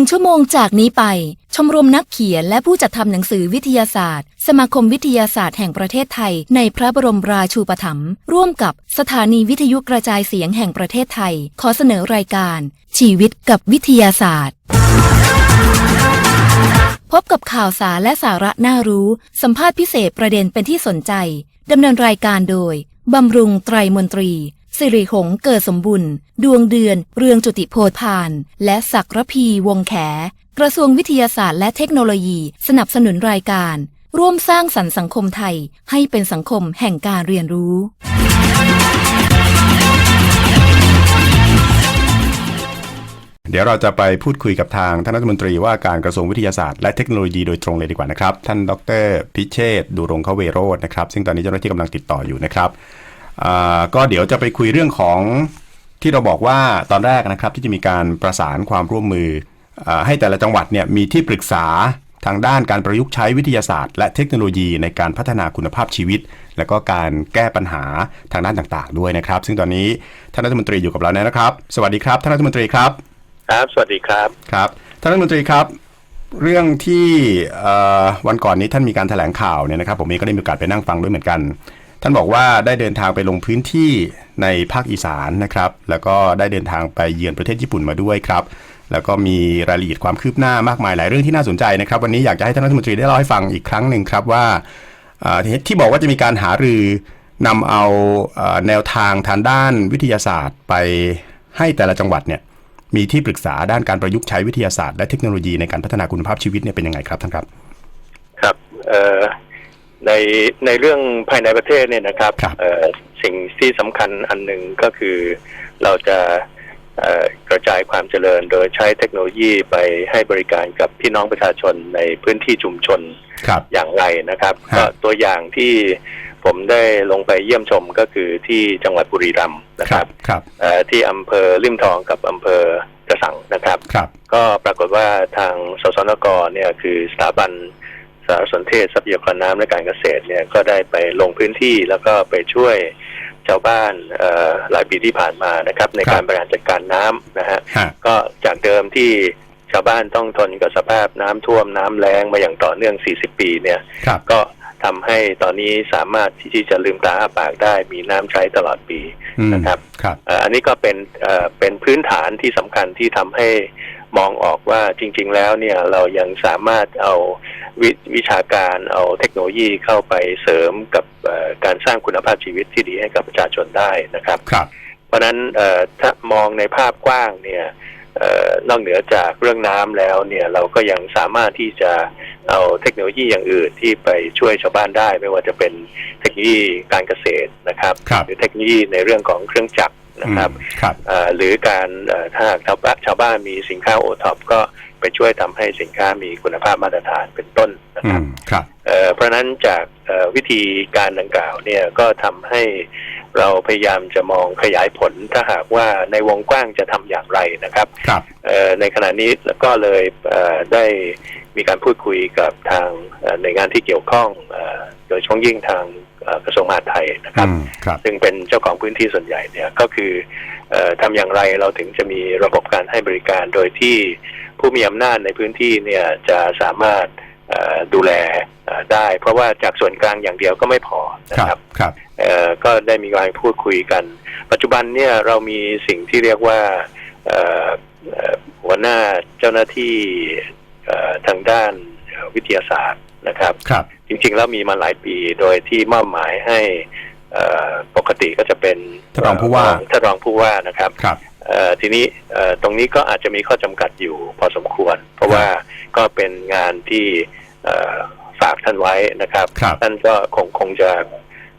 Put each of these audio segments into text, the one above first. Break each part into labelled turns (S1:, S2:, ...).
S1: นึ่งชั่วโมงจากนี้ไป ชมรมนักเขียนและผู้จัดทำหนังสือวิทยาศาสตร์ สมาคมวิทยาศาสตร์แห่งประเทศไทย ในพระบรมราชูปถัมภ์ร่วมกับสถานีวิทยุกระจายเสียงแห่งประเทศไทย ขอเสนอรายการ ชีวิตกับวิทยาศาสตร์ พบกับข่าวสารและสาระน่ารู้ สัมภาษณ์พิเศษประเด็นเป็นที่สนใจดำเนินรายการโดยบำรุงไตรมนตรี สิริหงเกิดสมบุญ ดวงเดือน เรืองจุติโพธพาน และศักรพีวงแข กระทรวงวิทยาศาสตร์และเทคโนโลยีสนับสนุนรายการ ร่วมสร้างสรรค์สังคมไทยให้เป็นสังคมแห่งการเรียนรู้
S2: เดี๋ยวเราจะไปพูดคุยกับทางท่านรัฐมนตรีว่าการกระทรวงวิทยาศาสตร์และเทคโนโลยีโดยตรงเลยดีกว่านะครับ ท่านดรพิเชษฐ์ดุรงคเวโรจน์นะครับ ซึ่งตอนนี้เจ้าหน้าที่กำลังติดต่ออยู่นะครับ ก็เดี๋ยวจะไปคุยเรื่องของที่เราบอกว่าตอนแรกนะครับที่จะมีการประสานความร่วมมืออให้แต่ละจังหวัดเนี่ยมีที่ปรึกษาทางด้านการประยุกต์ใช้วิทยาศาสตร์ และเทคโนโลยีในการพัฒนาคุณภาพชีวิต และก็การแก้ปัญหาทางด้านต่างๆ ด้วยนะครับ ซึ่งตอนนี้ท่านรัฐมนตรีอยู่กับเราแล้วนะครับ สวัสดีครับท่านรัฐมนตรีครับ
S3: ครับ สวัสดีครับ
S2: ครับท่านรัฐมนตรีครับ เรื่องที่วันก่อนนี้ท่านมีการแถลงข่าวเนี่ยนะครับ ผมเองก็ได้มีโอกาสไปนั่งฟังด้วยเหมือนกัน ท่านบอกว่าได้เดินทางไปลงพื้นที่ในภาคอีสานนะครับ แล้วก็ได้เดินทางไปเยือนประเทศญี่ปุ่นมาด้วยครับ แล้วก็มีรายละเอียดความคืบหน้ามากมายหลายเรื่องที่น่าสนใจนะครับ วันนี้อยากจะให้ท่านรัฐมนตรีได้เล่าให้ฟังอีกครั้งหนึ่งครับว่าที่บอกว่าจะมีการหารือนำเอาเอ่อแนวทางทางด้านวิทยาศาสตร์ไปให้แต่ละจังหวัดเนี่ยมีที่ปรึกษาด้านการประยุกต์ใช้วิทยาศาสตร์และเทคโนโลยีในการพัฒนาคุณภาพชีวิตเนี่ยเป็นยังไงครับท่านครับ
S3: ครับเอ่อ ในในเรื่องภายในประเทศเนี่ยนะครับ
S2: ครับ
S3: เอ่อสิ่งที่สำคัญอันหนึ่งก็คือเราจะเอ่อกระจายความเจริญโดยใช้เทคโนโลยีไปให้บริการกับพี่น้องประชาชนในพื้นที่ชุมชน
S2: ครับ
S3: อย่างไรนะครับ
S2: ฮะ
S3: ก็ตัวอย่างที่ผมได้ลงไปเยี่ยมชมก็คือที่จังหวัดบุรีรัมย์นะ
S2: ค
S3: ค
S2: รั
S3: รั
S2: บบครับ
S3: เอ่อที่อำเภอลิมทองกับอำเภอกระสังนะครับ
S2: ครับ
S3: ก็ปรากฏว่าทางสสนกเนี่ยคือสถาบัน สารสนเทศทรัพยากรน้ำและการเกษตรเนี่ยก็ได้ไปลงพื้นที่แล้วก็ไปช่วยชาวบ้านเอ่อหลายปีที่ผ่านมานะครับ ในการบริหารจัดการน้ำนะฮะ
S2: ฮะ
S3: ก็จากเดิมที่ชาวบ้านต้องทนกับสภาพน้ำท่วมน้ำแล้งมาอย่างต่อเนื่อง 40 ปีเนี่ย
S2: ครับ
S3: ก็ ทำให้ตอนนี้สามารถที่จะลืมตาอ้าปากได้มีน้ำใช้ตลอดปี
S2: อืม
S3: นะครับ
S2: ครับ
S3: เอ่ออันนี้ก็เป็นเอ่อเป็นพื้นฐานที่สำคัญที่ทำให้มองออกว่าจริง ๆ แล้วเนี่ยเรายังสามารถเอาววิชาการเอาเทคโนโลยีเข้าไปเสริมกับเอ่อการสร้างคุณภาพชีวิตที่ดีให้กับประชาชนได้นะครับ
S2: ครับ
S3: เพราะฉะนั้นเอ่อถ้ามองในภาพกว้างเนี่ยเอ่อนอกเหนือจากเรื่องน้ำแล้วเนี่ยเราก็ยังสามารถที่จะ เอาเทคโนโลยีอย่างอื่นที่ไปช่วยชาวบ้านได้ ไม่ว่าจะเป็นเทคโนโลยีการเกษตรนะครับ
S2: ครับ
S3: หรือเทคโนโลยีในเรื่องของเครื่องจักรนะครับ
S2: อืมครับ
S3: เอ่อหรือการเอ่อถ้าหากชาวบ้านชาวบ้านมีสินค้าโอท็อปก็ไปช่วยทำให้สินค้ามีคุณภาพมาตรฐานเป็นต้นนะ
S2: อื
S3: ครับ
S2: มครับ
S3: เอ่อเพราะฉะนั้นจากเอ่อวิธีการดังกล่าวเนี่ยก็ทำให้เราพยายามจะมองขยายผลถ้าหากว่าในวงกว้างจะทำอย่างไรนะครับ
S2: ครับ
S3: เอ่อในขณะนี้ก็เลยเอ่อได้ มีการพูดคุยกับทางเอ่อหน่วยงานที่เกี่ยวข้องเอ่อโดยเฉพาะยิ่งทางเอ่อกระทรวงมหาดไทยนะครับ
S2: อืมครับ
S3: ซึ่งเป็นเจ้าของพื้นที่ส่วนใหญ่เนี่ยก็คือเออทำอย่างไรเราถึงจะมีระบบการให้บริการโดยที่ผู้มีอำนาจในพื้นที่เนี่ยจะสามารถเอ่อดูแลเอ่อได้ เพราะว่าจากส่วนกลางอย่างเดียวก็ไม่พอนะ
S2: ค
S3: ค
S2: รั
S3: รั
S2: บบครับ
S3: เอ่อก็ได้มีการพูดคุยกัน ปัจจุบันเนี่ยเรามีสิ่งที่เรียกว่าเอ่อเอ่อหัวหน้าเจ้าหน้าที่เอ่อ ทางด้านเอ่อวิทยาศาสตร์นะครับ
S2: ครับ
S3: จริงๆ แล้วมีมาหลายปีโดยที่มอบหมายให้เอ่อปกติก็จะเป็น
S2: ท่านรองผู้ว่า
S3: ท่านรองผู้ว่านะครับ
S2: ครับ
S3: เอ่อทีนี้เอ่อตรงนี้ก็อาจจะมีข้อจำกัดอยู่พอสมควร เพราะว่าก็เป็นงานที่เอ่อฝากท่านไว้นะครับ
S2: ครับ
S3: ท่านก็คงคงจะ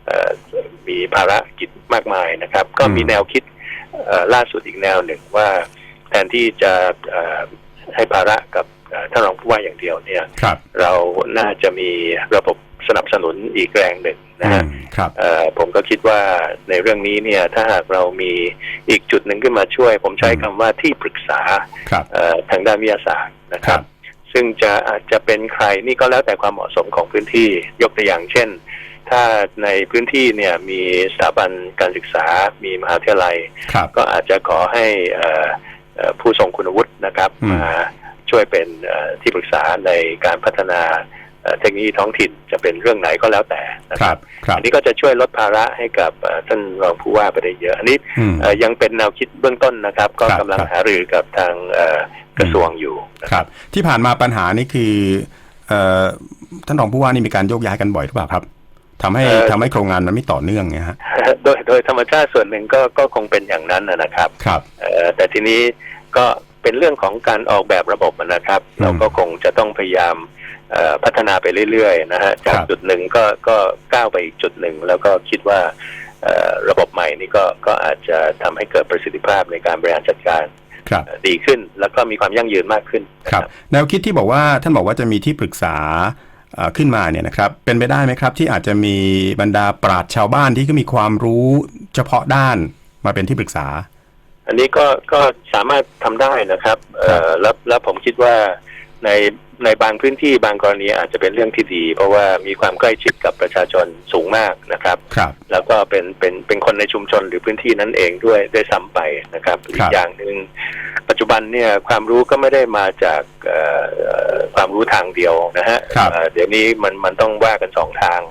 S3: เอ่อมีภารกิจมากมายนะครับ ก็มี
S2: อืม
S3: แนวคิดเอ่อล่าสุดอีกแนวหนึ่งว่าแทนที่จะเอ่อให้ภาระกับเอ่อ ท่านรองผู้ว่าอย่างเดียวเนี่ย
S2: ครับ
S3: เราน่าจะมีระบบสนับสนุนอีกแรงหนึ่งนะ
S2: อื
S3: ฮะ
S2: มครับ
S3: เอ่อผมก็คิดว่าในเรื่องนี้เนี่ยถ้าหากเรามีอีกจุดหนึ่งขึ้นมาช่วย ผมใช้คำว่าที่ปรึกษา
S2: ครับ
S3: เอ่อทางด้านวิทยาศาสตร์นะค
S2: ครั
S3: รับบซึ่งจะอาจจะเป็นใครนี่ก็แล้วแต่ความเหมาะสมของพื้นที่ยกตัวอย่างเช่น ถ้าในพื้นที่เนี่ยมีสถาบันการศึกษา มีมหาวิทยาลัย
S2: ครับ
S3: ก็อาจจะขอให้เอ่อเอ่อผู้ทรงคุณวุฒินะครับ
S2: อืม
S3: มา ช่วยเป็นเอ่อที่ปรึกษาในการพัฒนาเอ่อเทคโนโลยีท้องถิ่นจะเป็นเรื่องไหนก็แล้วแต่นะ
S2: ค
S3: ค
S2: รั
S3: รั
S2: บบครับ
S3: อันนี้ก็จะช่วยลดภาระให้กับเอ่อท่านรองผู้ว่าไปได้เยอะ อันนี้
S2: อืม
S3: เอ่อยังเป็นแนวคิดเบื้องต้นนะครับ ก็
S2: ครับ
S3: กำลัง
S2: ครับ
S3: หารือกับทางเอ่อกระทรวงอยู่นะ
S2: ครับ ที่ผ่านมาปัญหานี่คือเอ่อท่านรองผู้ว่านี่มีการโยกย้ายกันบ่อยหรือเปล่าครับทำให้ทำให้โครงงานมันไม่ต่อเนื่องไงฮะ
S3: โดยโดยธรรมชาติส่วนหนึ่งก็ก็คงเป็นอย่างนั้นนะนะครับ
S2: ครับ
S3: เอ่อแต่ทีนี้ก็ เป็นเรื่องของการออกแบบระบบนะครับ
S2: อืม
S3: เราก็คงจะต้องพยายามเอ่อพัฒนาไปเรื่อยๆนะฮะจาก
S2: ครับ
S3: จุดหนึ่งก็ก็ก้าวไปอีกจุดหนึ่ง แล้วก็คิดว่าเอ่อระบบใหม่นี้ก็ก็อาจจะทำให้เกิดประสิทธิภาพในการบริหารจัดการ
S2: ครับ
S3: เอ่อดีขึ้นแล้วก็มีความยั่งยืนมากขึ้นนะ
S2: ครับแนวคิดที่บอกว่าท่านบอกว่าจะมีที่ปรึกษาเอ่อขึ้นมาเนี่ยนะครับเป็นไปได้ไหมครับ ที่อาจจะมีบรรดาปราชญ์ชาวบ้านที่ก็มีความรู้เฉพาะด้านมาเป็นที่ปรึกษา
S3: อันนี้ก็ก็สามารถทำได้นะครับเอ่อแล้วแล้วผมคิดว่าในในบางพื้นที่บางกรณีอาจจะเป็นเรื่องที่ดี เพราะว่ามีความใกล้ชิดกับประชาชนสูงมากนะครับ
S2: ครับ
S3: แล้วก็เป็นเป็นเป็นคนในชุมชนหรือพื้นที่นั้นเองด้วยด้วยซ้ำไปนะครับอีกอย่างหนึ่งปัจจุบันเนี่ยความรู้ก็ไม่ได้มาจากเอ่อเอ่อความรู้ทางเดียวนะฮะ
S2: ครับ
S3: เอ่อเดี๋ยวนี้มันมันต้องว่ากันสองทาง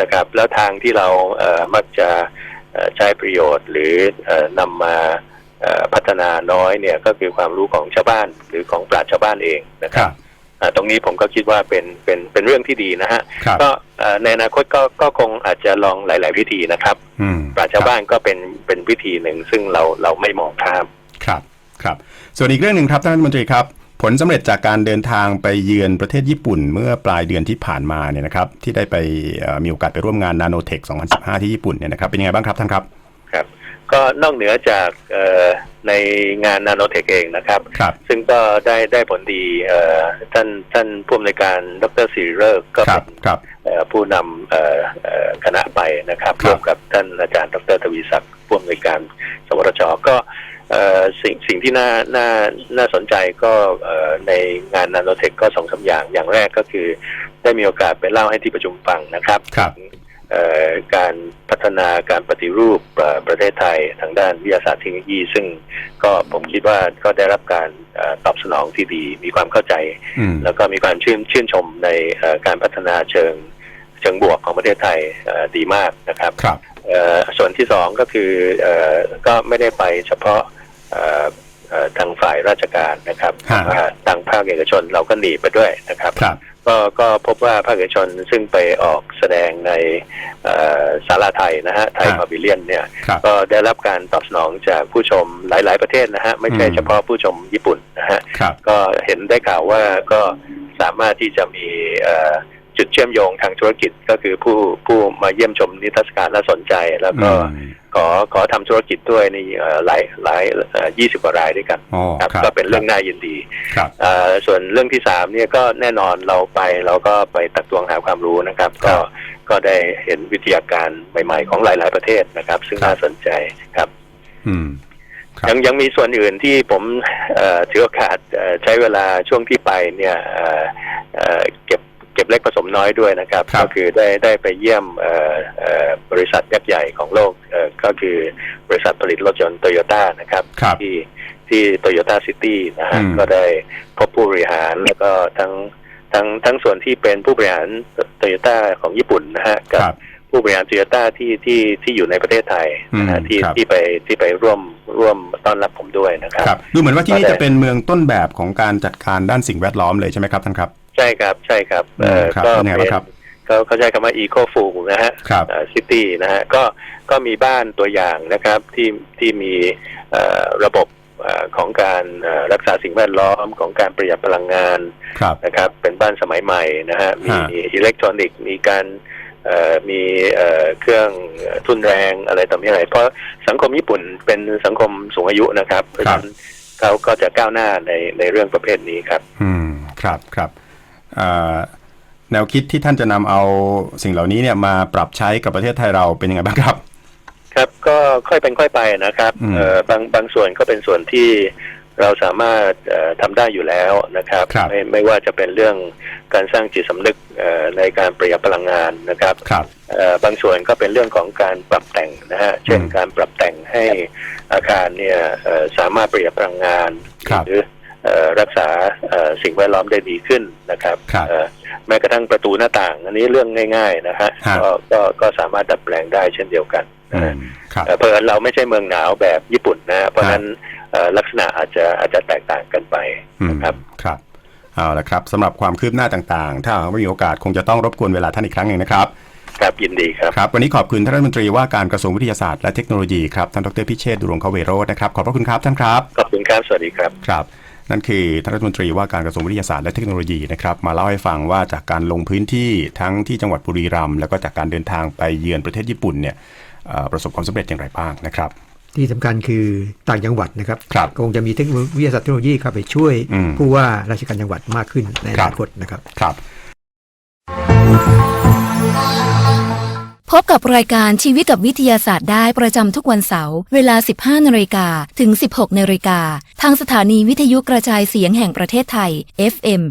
S3: นะครับ แล้วทางที่เราเอ่อมักจะเอ่อใช้ประโยชน์หรือเอ่อนำมาเอ่อ พัฒนาน้อยเนี่ยก็คือความรู้ของชาวบ้านหรือของปราชญ์ชาวบ้านเองนะค
S2: ครับรับ
S3: อ่าตรงนี้ผมก็คิดว่าเป็นเป็นเป็นเรื่องที่ดีนะฮะ
S2: ครับ
S3: ก็เอ่อในอนาคตก็ก็คงอาจจะลองหลาย ๆ วิธีนะครับ
S2: อืม
S3: ปราชญ์ชาวบ้านก็เป็นเป็นวิธีหนึ่ง ซึ่งเราเราไม่มองข้าม
S2: ครับครับ ส่วนอีกเรื่องหนึ่งครับท่านรัฐมนตรีครับผลสำเร็จจากการเดินทางไปเยือนประเทศญี่ปุ่นเมื่อปลายเดือนที่ผ่านมาเนี่ยนะครับที่ได้ไปเอ่อมีโอกาสไปร่วมงาน Nanotech 2015 ที่ญี่ปุ่นเนี่ยนะครับเป็นยังไงบ้างครับท่านครับ
S3: ครับ ก็นอกเหนือจากเอ่อในงานนาโนเทคเองนะครับ
S2: ครับ
S3: ซึ่งก็ได้ได้ผลดีเอ่อท่านท่านผู้อำนวยการดรศิริเลิกษ์ก็
S2: ครั
S3: เป็
S2: บ
S3: น
S2: ครับ
S3: เอ่อผู้นำเอ่อเอ่อคณะไปนะครับ
S2: ครับ
S3: ร่วมกับท่านอาจารย์ดรทวีศักดิ์ผู้อำนวยการสวทชก็เอ่อสิ่งสิ่งที่น่าน่าน่าสนใจก็เอ่อในงานนาโนเทคก็สองสามอย่างอย่างแรกก็คือ ได้มีโอกาสไปเล่าให้ที่ประชุมฟังนะครับ
S2: ครับ
S3: เอ่อ การพัฒนาการปฏิรูปเอ่อประเทศไทยทางด้านวิทยาศาสตร์เทคโนโลยี ซึ่งก็ผมคิดว่าก็ได้รับการเอ่อตอบสนองที่ดี มีความเข้าใจ
S2: อืม
S3: แล้วก็มีความชื่นชื่นชมในเอ่อการพัฒนาเชิงเชิงบวกของประเทศไทยเอ่อดีมากนะครับ
S2: ครับ
S3: เอ่อส่วนที่สองก็คือเอ่อก็ไม่ได้ไปเฉพาะเอ่อเอ่อ ทางฝ่ายราชการนะครับ
S2: ฮะ
S3: ว่าทางภาคเอกชนเราก็หนีไปด้วยนะครับ
S2: ครับ
S3: ก็ก็พบว่าภาคเอกชนซึ่งไปออกแสดงในเอ่อศาลาไทยนะฮะไทย
S2: ครับ
S3: พาวิเลียนเนี่ย
S2: ครับ
S3: ก็ได้รับการตอบสนองจากผู้ชมหลาย ๆ ประเทศนะฮะไม่ใช่
S2: อืม
S3: เฉพาะผู้ชมญี่ปุ่นนะฮะ
S2: ครับ
S3: ก็เห็นได้ข่าวว่าก็สามารถที่จะมีเอ่อ จุดเชื่อมโยงทางธุรกิจก็คือผู้ผู้มาเยี่ยมชมนิทรรศการและสนใจ แล้วก็
S2: อืม
S3: ขอขอทำธุรกิจด้วยนี่เอ่อหลายหลายยี่สิบกว่ารายด้วยกัน
S2: อ๋อ
S3: ครับ
S2: ครับ
S3: ก็เป็นเรื่องน่ายินดี
S2: ครับ
S3: เอ่อส่วนเรื่องที่สามเนี่ยก็แน่นอนเราไปเราก็ไปตักตวงหาความรู้นะครับ
S2: ครั
S3: ก็
S2: บ
S3: ก็ได้เห็นวิทยาการใหม่ๆของหลาย ๆประเทศนะครับ ซึ่ง
S2: ครับ
S3: น่าสนใจครับ
S2: อืมครับ
S3: ยังยังมีส่วนอื่นที่ผมเอ่อถือโอกาสเอ่อใช้เวลาช่วงที่ไปเนี่ยเอ่อเอ่อเก็บเก็บเล็กผสมน้อยด้วยนะครับ
S2: ครับ
S3: ก็คือได้ได้ไปเยี่ยมเอ่อเอ่อบริษัทยักษ์ใหญ่ของโลกเอ่อก็คือบริษัทผลิตรถยนต์โตโยต้านะครับ
S2: ครับ
S3: ที่ที่โตโยต้าซิตี้นะฮะ
S2: อืม
S3: ก็ได้พบผู้บริหารแล้วก็ทั้งทั้งทั้งส่วนที่เป็นผู้บริหารโตโยต้าของญี่ปุ่นนะฮะกั
S2: ครับ
S3: ผู้บริหารโตโยต้าที่ที่ที่อยู่ในประเทศไทยนะฮะ
S2: อืม
S3: ที่
S2: ครับ
S3: ที่ไปที่ไปร่วมร่วมต้อนรับผมด้วยนะครับ
S2: ครับดูเหมือนว่าที่นี่
S3: ก็ได้
S2: จะเป็นเมืองต้นแบบของการจัดการด้านสิ่งแวดล้อมเลยใช่ไหมครับท่านครับ
S3: ใช่ครับใช่ครับเอ่อ
S2: ครับ
S3: ก็
S2: เป็นไง
S3: เป็
S2: บ้านงครับ
S3: เขาเขาใช้คำว่า eco f u l นะฮะ
S2: ครับ
S3: ซิตี้นะฮะก็ก็มีบ้านตัวอย่างนะครับที่ที่มีเอ่อระบบเอ่อของการเอ่อรักษาสิ่งแวดล้อมของการประหยัดพลังงาน
S2: ครับ
S3: นะครับเป็นบ้านสมัยใหม่นะฮะมี
S2: ฮะ
S3: อิเล็กทรอนิกส์มีการเอ่อมีเอ่อเครื่องทุนแรงอะไรต่อมีอะไร เพราะสังคมญี่ปุ่นเป็นสังคมสูงอายุนะครับเพราะฉะนั้นเขาก็จะก้าวหน้าในในเรื่องประเภทนี้ครับ
S2: อืม ครับครับเอ่อ แนวคิดที่ท่านจะนำเอาสิ่งเหล่านี้เนี่ยมาปรับใช้กับประเทศไทยเราเป็นยังไงบ้างครับ
S3: ครับก็ค่อยเป็นค่อยไปนะครับ
S2: อืม
S3: เอ่อบางบางส่วนก็เป็นส่วนที่เราสามารถเอ่อทำได้อยู่แล้วนะครับ
S2: ครับ
S3: ไม่ไม่ว่าจะเป็นเรื่องการสร้างจิตสำนึกเอ่อในการประหยัดพลังงานนะครับ
S2: ครับ
S3: เอ่อบางส่วนก็เป็นเรื่องของการปรับแต่งนะฮะเช่น
S2: อืม
S3: การปรับแต่งให้อาคารเนี่ยเอ่อสามารถประหยัดพลังงาน
S2: ครับ
S3: หรือเอ่อ รักษาเอ่อสิ่งแวดล้อมได้ดีขึ้นนะครับ
S2: ครับ
S3: เอ่อแม้กระทั่งประตูหน้าต่าง อันนี้เรื่องง่าย ๆ นะฮะ
S2: ฮะ
S3: ก็ก็ก็สามารถดัดแปลงได้เช่นเดียวกัน
S2: อื
S3: นะฮะ
S2: มครับ
S3: เอ่อเพราะเราไม่ใช่เมืองหนาวแบบญี่ปุ่นนะเพราะฉะนั้นเอ่อลักษณะอาจจะอาจจะแตกต่างกันไป
S2: อืม
S3: นะครับ
S2: ครับเอาละครับสำหรับความคืบหน้าต่างๆ ถ้าหากว่ามีโอกาสคงจะต้องรบกวนเวลาท่านอีกครั้งหนึ่งนะครับ
S3: ครับยินดีครับ
S2: ครับ วันนี้ขอบคุณท่านรัฐมนตรีว่าการกระทรวงวิทยาศาสตร์และเทคโนโลยีครับท่านดรพิเชษฐ์ดุรงคเวโรจน์นะครับขอบพระคุณครับท่านครับ
S3: ขอบคุณครับสวัสดีครับ
S2: ครับ นั่นคือท่านรัฐมนตรีว่าการกระทรวงวิทยาศาสตร์และเทคโนโลยีนะครับมาเล่าให้ฟังว่าจากการลงพื้นที่ทั้งที่จังหวัดบุรีรัมย์แล้วก็จากการเดินทางไปเยือนประเทศญี่ปุ่นเนี่ยเอ่อประสบความสำเร็จอย่างไรบ้างนะครับ
S4: ที่สำคัญคือต่างจังหวัดนะครับ
S2: ครับ
S4: คงจะมีเทคโนโลยีวิทยาศาสตร์เทคโนโลยีเข้าไปช่วย
S2: อืม
S4: ผู้ว่าราชการจังหวัดมากขึ้นในอ
S2: ครับ
S4: นาคตนะครับ
S2: ครับ
S1: พบกับรายการชีวิตกับวิทยาศาสตร์ได้ประจำทุกวันเสาร์เวลา 15นาฬิกาถึง 16นาฬิกาทางสถานีวิทยุกระจายเสียงแห่งประเทศไทย FM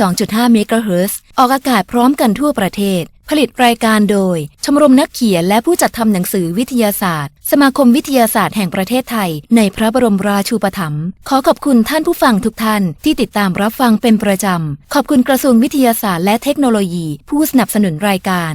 S1: 92.5 MHz ออกอากาศพร้อมกันทั่วประเทศ ผลิตรายการโดย ชมรมนักเขียนและผู้จัดทำหนังสือวิทยาศาสตร์ สมาคมวิทยาศาสตร์แห่งประเทศไทย ในพระบรมราชูปถัมภ์ขอขอบคุณท่านผู้ฟังทุกท่านที่ติดตามรับฟังเป็นประจำ ขอบคุณกระทรวงวิทยาศาสตร์และเทคโนโลยี ผู้สนับสนุนรายการ